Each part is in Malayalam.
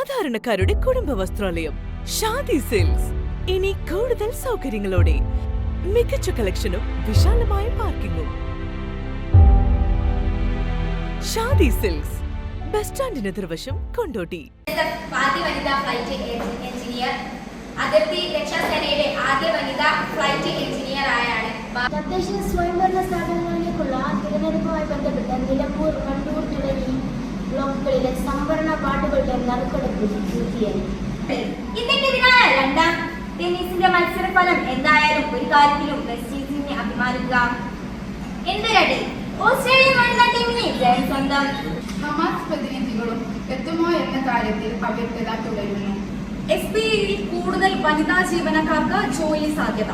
സാധാരണക്കാരുടെ കുടുംബ വസ്ത്രാലയം ഷാദി സിൽക്സ്. ഇനി കൂടുതൽ സൗകര്യങ്ങളോടെ മികച്ച കളക്ഷനും വിശാലമായ പാർക്കിംഗും ഷാദി സിൽക്സ് ബസ് സ്റ്റാൻഡിന് എതിർവശം കൊണ്ടോട്ടി. ആദ്യ വനിതാ ഫ്ലൈറ്റ് എഞ്ചിനീയർ അതിർത്തി ആദ്യ വനിതാ ഫ്ലൈറ്റ് എഞ്ചിനീയർ ആയാണ് ബ- തദ്ദേശ സ്വയംഭരണ സ്ഥാപനങ്ങളിലേക്കുള്ള തിരഞ്ഞെടുപ്പുമായി ബന്ധപ്പെട്ട് നിലമ്പൂർ കണ്ണൂർ തുടങ്ങി ബ്ലോക്കുകളിലെ സംവരണ വാർഡുകളുടെ നറുക്കെടുപ്പ് പൂർത്തിയായി. ഇതിന്റെ രണ്ടാം ടെന്നീസിന്റെ മത്സരഫലം എന്തായാലും ഒരു കാര്യത്തിലും വെസ്റ്റ് ഇൻഡീസിനെ അഭിമാനിക്കാം എന്തൊരടി ഓസ്ട്രേലിയൻ വനിതാ ടീമിനെ ജയം സ്വന്തം. ഹമാസ് പ്രതിനിധികളും എത്തുമോ എന്ന കാര്യത്തിൽ അവ്യക്തത തുടരുന്നു. എസ് ബി കൂടുതൽ വനിതാ ജീവനക്കാർക്ക് ജോലി സാധ്യത.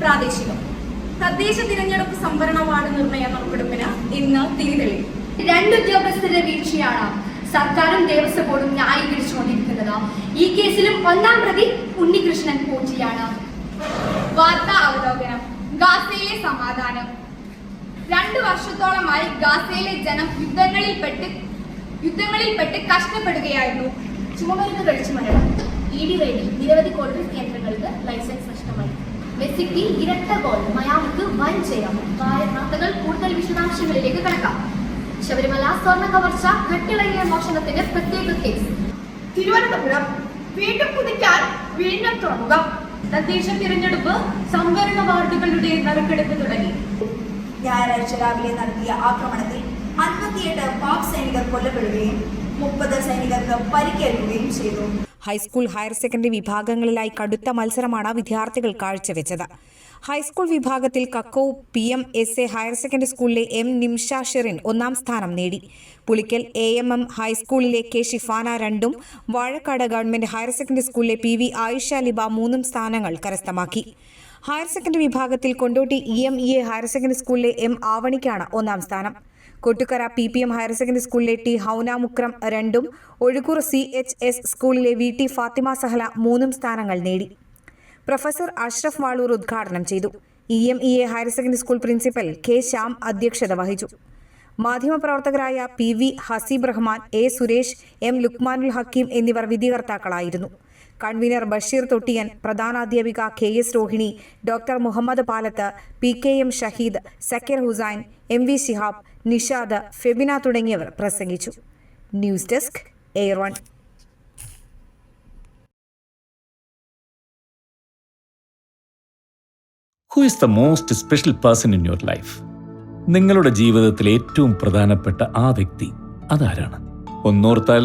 പ്രാദേശികം. തദ്ദേശ തിരഞ്ഞെടുപ്പ് സംവരണ വാർഡ് നിർണയ നറുക്കെടുപ്പിന് ഇന്ന് തിരിതെളിയും. രണ്ട് ഉദ്യോഗസ്ഥരുടെ വീഴ്ചയാണ് സർക്കാരും ദേവസ്വം ബോർഡും ന്യായീകരിച്ചുകൊണ്ടിരിക്കുന്നത്. ഈ കേസിലും ഒന്നാം പ്രതി ഉണ്ണികൃഷ്ണൻ പോറ്റിയാണ്. വാർത്താ അവലോകനം. ഗാസയിലെ സമാധാനം. രണ്ടു വർഷത്തോളമായി ഗാസയിലെ ജനം യുദ്ധങ്ങളിൽ പെട്ട് കഷ്ടപ്പെടുകയായിരുന്നു. ചുമമരുന്ന് കഴിച്ചു മരണം. ഇ ഡി റെയ്ഡിൽ നിരവധി കോൾഡ്രിങ്ക് കേന്ദ്രങ്ങൾക്ക് ലൈസൻസ് നഷ്ടമായി. മെസ്സിക്ക് ഇരട്ട ഗോൾ മയാമിക്ക് വൻ ജയം. വാർത്തകൾ കൂടുതൽ വിശദാംശങ്ങളിലേക്ക് കടക്കാം. ശബരിമല സ്വർണ കവർച്ച കെട്ടിളങ്ങിയ മോഷണത്തിന് പ്രത്യേക കേസ്. തിരുവനന്തപുരം വീണ്ടും കുതിക്കാൻ വീണ്ടും തുറമുഖം തദ്ദേശ തിരഞ്ഞെടുപ്പ് സംവരണ വാർഡുകളുടെ നറുക്കെടുപ്പ് തുടങ്ങി. ഞായറാഴ്ച രാവിലെ നടത്തിയ ആക്രമണത്തിൽ അൻപത്തിയെട്ട് പാക് സൈനികർ കൊല്ലപ്പെടുകയും മുപ്പത് സൈനികർക്ക് പരിക്കേൽക്കുകയും ചെയ്തു. ഹൈസ്കൂൾ ഹയർ സെക്കൻഡറി വിഭാഗങ്ങളിലായി കടുത്ത മത്സരമാണ് വിദ്യാർത്ഥികൾ കാഴ്ചവെച്ചത്. ഹൈസ്കൂൾ വിഭാഗത്തിൽ Kakko P M S A higher secondary സ്കൂളിലെ എം നിംഷ ഷെറിൻ ഒന്നാം സ്ഥാനം നേടി. പുളിക്കൽ എ എം എം ഹൈസ്കൂളിലെ കെ ഷിഫാന രണ്ടും വാഴക്കാട് ഗവൺമെന്റ് ഹയർ സെക്കൻഡറി സ്കൂളിലെ പി വി ആയിഷ ലിബ മൂന്നും സ്ഥാനങ്ങൾ കരസ്ഥമാക്കി. ഹയർ സെക്കൻഡറി വിഭാഗത്തിൽ Kondotty E M E A higher secondary സ്കൂളിലെ എം ആവണിക്കാണ് ഒന്നാം സ്ഥാനം. Kottukkara P P M higher secondary സ്കൂളിലെ ടി ഹൗന മുക്രം രണ്ടും ഒഴുകൂർ സി എച്ച് എസ് സ്കൂളിലെ വി ടി ഫാത്തിമ സഹല മൂന്നും സ്ഥാനങ്ങൾ നേടി. പ്രൊഫസർ അഷ്റഫ് വാളൂർ ഉദ്ഘാടനം ചെയ്തു. E M E A higher secondary school principal K Shyam അധ്യക്ഷത വഹിച്ചു. മാധ്യമപ്രവർത്തകരായ P V Haseeb Rahman A Suresh M Lukmanul Hakeem എന്നിവർ വിധികർത്താക്കളായിരുന്നു. Convener Basheer Thottiyan പ്രധാനാധ്യാപിക K S Rohini doctor Muhammad Palath P K M Shaheed Sakeer Hussain M V Shihab Nishad Febina തുടങ്ങിയവർ പ്രസംഗിച്ചു. News desk air one who is the most special person in your life നിങ്ങളുടെ ജീവിതത്തിൽ ഏറ്റവും പ്രധാനപ്പെട്ട ആ വ്യക്തി അതാരാണ്? ഒന്നോർത്താൽ